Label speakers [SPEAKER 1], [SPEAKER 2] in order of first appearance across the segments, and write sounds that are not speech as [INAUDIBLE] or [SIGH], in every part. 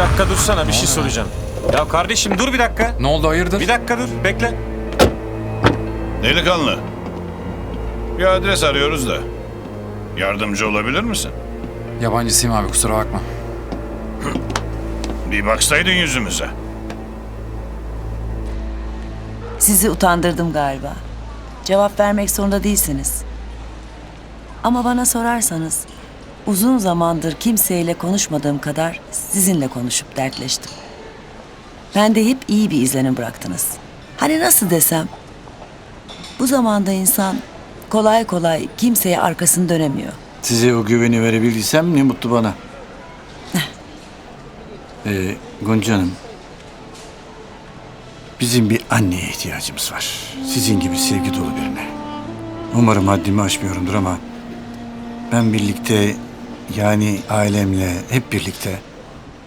[SPEAKER 1] dakika dursana bir şey soracağım. Ya kardeşim dur bir dakika.
[SPEAKER 2] Ne oldu hayırdır?
[SPEAKER 1] Bir dakika dur bekle.
[SPEAKER 3] Delikanlı. Bir adres arıyoruz da. Yardımcı olabilir misin?
[SPEAKER 2] Yabancısıyım abi kusura bakma. [CLEARS THROAT]
[SPEAKER 3] Bir baksaydın yüzümüze.
[SPEAKER 4] Sizi utandırdım galiba. Cevap vermek zorunda değilsiniz. Ama bana sorarsanız uzun zamandır kimseyle konuşmadığım kadar sizinle konuşup dertleştim. Ben de hep iyi bir izlenim bıraktınız. Hani nasıl desem? Bu zamanda insan kolay kolay kimseye arkasını dönemiyor.
[SPEAKER 5] Size o güveni verebildiysem ne mutlu bana. ee, Gonca Hanım. Bizim bir anneye ihtiyacımız var. Sizin gibi sevgi dolu birine. Umarım haddimi aşmıyorumdur ama ben birlikte yani ailemle hep birlikte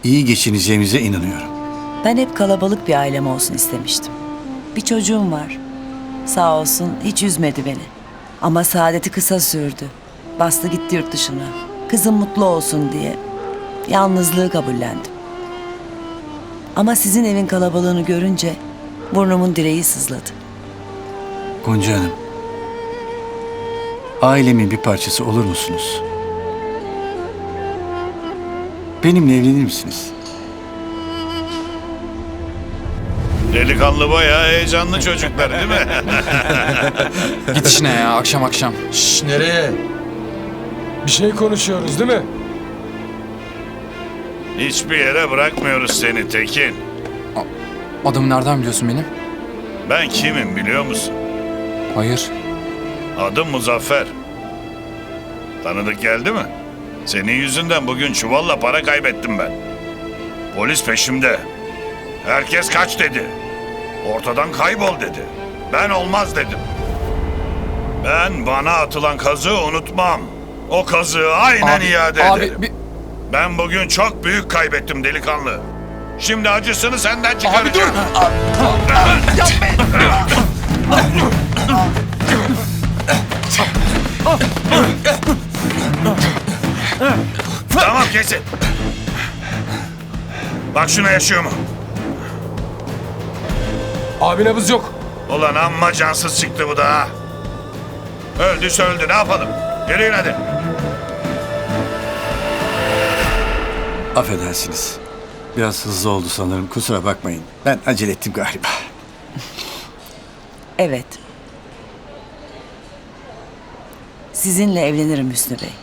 [SPEAKER 5] iyi geçineceğimize inanıyorum.
[SPEAKER 4] Ben hep kalabalık bir ailem olsun istemiştim. Bir çocuğum var. Sağ olsun hiç üzmedi beni. Ama saadeti kısa sürdü. Bastı gitti yurt dışına. Kızım mutlu olsun diye yalnızlığı kabullendim. Ama sizin evin kalabalığını görünce burnumun direği sızladı.
[SPEAKER 5] Gonca Hanım. Ailemin bir parçası olur musunuz? Benimle evlenir misiniz?
[SPEAKER 3] Delikanlı bayağı heyecanlı çocuklar değil mi? [LAUGHS]
[SPEAKER 2] Git işine ya akşam akşam.
[SPEAKER 6] Şş, nereye? Bir şey konuşuyoruz değil mi?
[SPEAKER 3] Hiçbir yere bırakmıyoruz seni Tekin.
[SPEAKER 2] Adımı nereden biliyorsun benim?
[SPEAKER 3] Ben kimim biliyor musun?
[SPEAKER 2] Hayır.
[SPEAKER 3] Adım Muzaffer. Tanıdık geldi mi? Senin yüzünden bugün çuvalla para kaybettim ben. Polis peşimde. Herkes kaç dedi. Ortadan kaybol dedi. Ben olmaz dedim. Ben bana atılan kazığı unutmam. O kazığı aynen
[SPEAKER 2] Abi,
[SPEAKER 3] iade
[SPEAKER 2] abi,
[SPEAKER 3] ederim.
[SPEAKER 2] bir-
[SPEAKER 3] Ben bugün çok büyük kaybettim delikanlı. Şimdi acısını senden çıkaracağım. Tamam [LAUGHS] kesin. Bak şuna yaşıyor mu?
[SPEAKER 6] Abi nabız yok.
[SPEAKER 3] Ulan amma cansız çıktı bu da ha. Öldüyse öldü ne yapalım? Yürüyün hadi.
[SPEAKER 5] Affedersiniz. Biraz hızlı oldu sanırım. Kusura bakmayın. Ben acele ettim galiba.
[SPEAKER 4] Evet. Sizinle evlenirim Hüsnü Bey.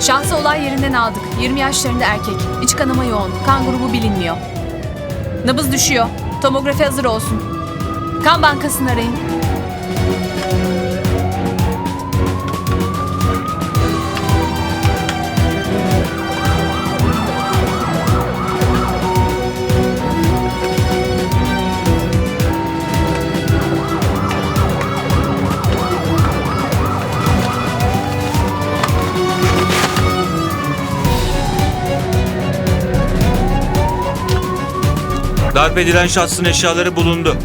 [SPEAKER 7] Şahsı olay yerinden aldık. 20 yaşlarında erkek. İç kanama yoğun. Kan grubu bilinmiyor. Nabız düşüyor. Tomografi hazır olsun. Kan bankasını arayın.
[SPEAKER 8] Darp edilen şahsın eşyaları bulundu.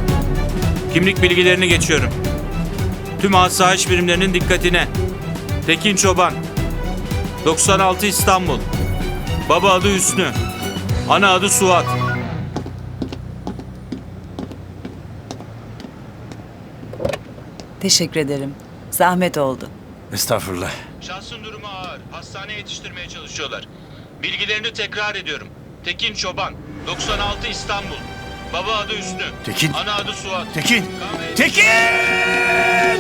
[SPEAKER 8] Kimlik bilgilerini geçiyorum. Tüm asayiş birimlerinin dikkatine. Tekin Çoban. 96 İstanbul. Baba adı Hüsnü. Ana adı Suat.
[SPEAKER 4] Teşekkür ederim. Zahmet oldu.
[SPEAKER 5] Estağfurullah.
[SPEAKER 8] Şahsın durumu ağır. Hastaneye yetiştirmeye çalışıyorlar. Bilgilerini tekrar ediyorum. Tekin Çoban. 96 İstanbul. Baba adı Hüsnü.
[SPEAKER 5] Tekin.
[SPEAKER 8] Ana adı Suat.
[SPEAKER 5] Tekin! Tekin!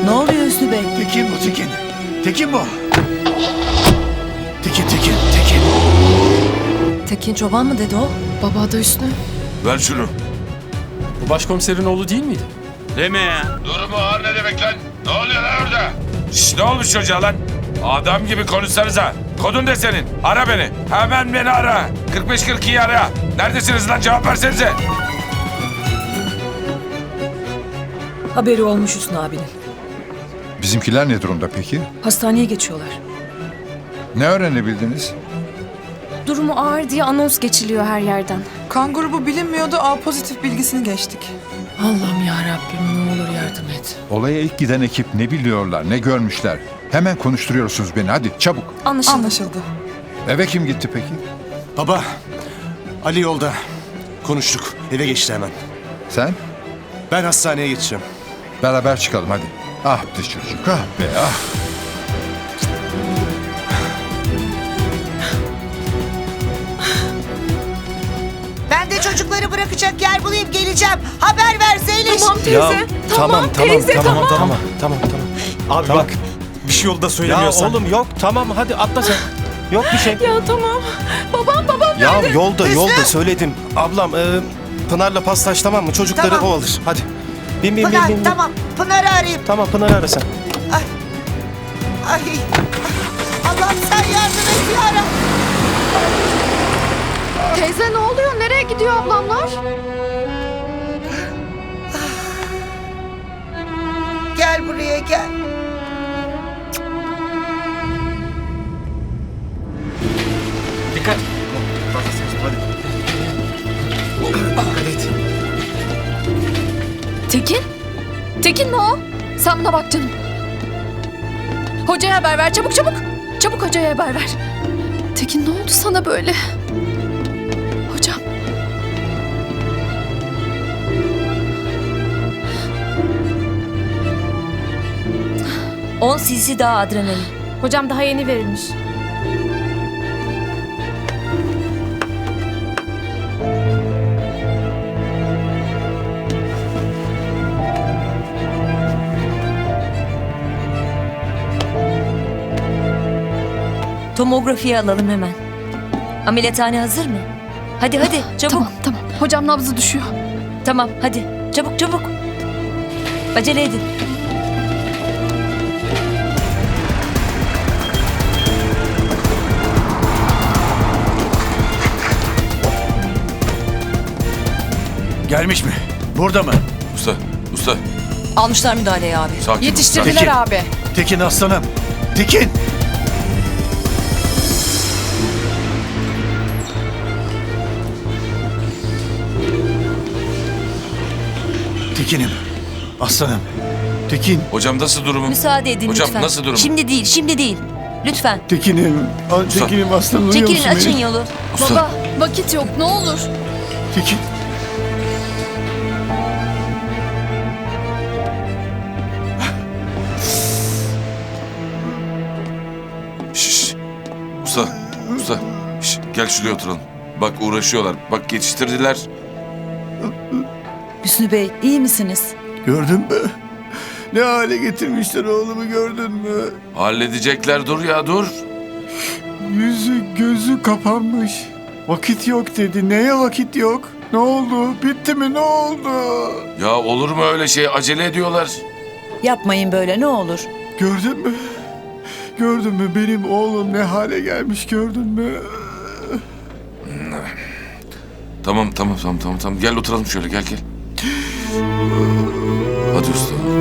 [SPEAKER 4] Ne oluyor Hüsnü Bey?
[SPEAKER 5] Tekin bu Tekin. Tekin bu. Tekin, Tekin, Tekin.
[SPEAKER 9] Tekin Çoban mı dedi o? Baba adı Hüsnü.
[SPEAKER 3] Ver şunu.
[SPEAKER 6] Bu başkomiserin oğlu değil miydi?
[SPEAKER 8] Deme ya.
[SPEAKER 3] Durumu ağır ne demek lan? Ne oluyor lan orada?
[SPEAKER 10] Şş, ne olmuş çocuğa lan? Adam gibi konuşsanıza. Kodun de senin. Ara beni. Hemen beni ara. 45-42'yi ara. Neredesiniz lan cevap versenize.
[SPEAKER 9] Haberi olmuş Hüsnü abinin.
[SPEAKER 11] Bizimkiler ne durumda peki?
[SPEAKER 9] Hastaneye geçiyorlar.
[SPEAKER 11] Ne öğrenebildiniz?
[SPEAKER 9] Durumu ağır diye anons geçiliyor her yerden.
[SPEAKER 12] Kan grubu bilinmiyordu, A pozitif bilgisini geçtik.
[SPEAKER 13] Allah'ım ya Rabbim ne olur yardım et.
[SPEAKER 11] Olaya ilk giden ekip ne biliyorlar, ne görmüşler? Hemen konuşturuyorsunuz beni. Hadi çabuk.
[SPEAKER 9] Anlaşıldı.
[SPEAKER 12] Anlaşıldı.
[SPEAKER 11] Eve kim gitti peki?
[SPEAKER 6] Baba, Ali yolda. Konuştuk. Eve geçti hemen.
[SPEAKER 11] Sen?
[SPEAKER 6] Ben hastaneye geçeceğim.
[SPEAKER 11] Beraber çıkalım hadi. Ah be çocuk, ah be ah.
[SPEAKER 4] Bırakacak yer bulayım geleceğim. Haber ver Zeyleş.
[SPEAKER 9] Tamam teyze. tamam, teyze tamam.
[SPEAKER 6] tamam, tamam, tamam. Abi bak,
[SPEAKER 1] Bir şey oldu da
[SPEAKER 6] ya
[SPEAKER 1] söylemiyorsan.
[SPEAKER 6] oğlum yok, tamam hadi atla sen. Yok bir şey. [LAUGHS]
[SPEAKER 9] Ya tamam. Babam babam
[SPEAKER 6] Ya
[SPEAKER 9] nerede?
[SPEAKER 6] yolda, yolda söyledim. Ablam, e, Pınar'la paslaş tamam mı? Çocukları
[SPEAKER 4] Tamam.
[SPEAKER 6] o alır. Hadi. Bin, bin, bin, bin, bin.
[SPEAKER 4] tamam Pınar'ı arayayım.
[SPEAKER 6] Tamam, Pınar'ı ara sen.
[SPEAKER 4] Ay. Allah'ım sen yardım et ya
[SPEAKER 9] Teyze ne oluyor? Nereye gidiyor ablamlar?
[SPEAKER 4] Gel buraya gel.
[SPEAKER 1] Dikkat.
[SPEAKER 9] Tekin? Tekin mi o? Sen buna bak canım. Hocaya haber ver çabuk çabuk. Çabuk hocaya haber ver. Tekin ne oldu sana böyle? Hocam.
[SPEAKER 4] On cc daha adrenalin.
[SPEAKER 7] Hocam daha yeni verilmiş.
[SPEAKER 4] Tomografiyi alalım hemen. Ameliyathane hazır mı? Hadi hadi çabuk.
[SPEAKER 9] Tamam tamam. Hocam nabzı düşüyor.
[SPEAKER 4] Tamam hadi. Çabuk çabuk. Acele edin.
[SPEAKER 5] Gelmiş mi? Burada mı?
[SPEAKER 10] Usta, usta.
[SPEAKER 4] Almışlar müdahaleyi abi.
[SPEAKER 10] Sakin
[SPEAKER 9] Yetiştirdiler
[SPEAKER 5] Tekin.
[SPEAKER 9] abi.
[SPEAKER 5] Tekin aslanım. Tekin. Tekin'im. Aslanım. Tekin.
[SPEAKER 10] Hocam nasıl durumu?
[SPEAKER 4] Müsaade edin
[SPEAKER 10] Hocam,
[SPEAKER 4] lütfen.
[SPEAKER 10] nasıl durumu?
[SPEAKER 4] Şimdi değil, şimdi değil. Lütfen.
[SPEAKER 5] Tekin'im. Tekin'im aslanım. duyuyor
[SPEAKER 4] Çekilin
[SPEAKER 5] musun
[SPEAKER 4] açın
[SPEAKER 5] beni?
[SPEAKER 4] yolu.
[SPEAKER 9] Baba vakit yok ne olur.
[SPEAKER 5] Tekin.
[SPEAKER 10] Şşş. Usta, usta. Şş, gel şuraya oturalım. Bak uğraşıyorlar. Bak yetiştirdiler.
[SPEAKER 4] Hüsnü Bey, iyi misiniz?
[SPEAKER 5] Gördün mü? Ne hale getirmişler oğlumu gördün mü?
[SPEAKER 10] Halledecekler dur ya dur.
[SPEAKER 5] Yüzü gözü kapanmış. Vakit yok dedi. Neye vakit yok? Ne oldu? Bitti mi? Ne oldu?
[SPEAKER 10] Ya olur mu öyle şey? Acele ediyorlar.
[SPEAKER 4] Yapmayın böyle ne olur.
[SPEAKER 5] Gördün mü? Gördün mü? Benim oğlum ne hale gelmiş gördün mü?
[SPEAKER 10] Tamam tamam tamam tamam tamam. Gel oturalım şöyle gel gel. Hadi usta.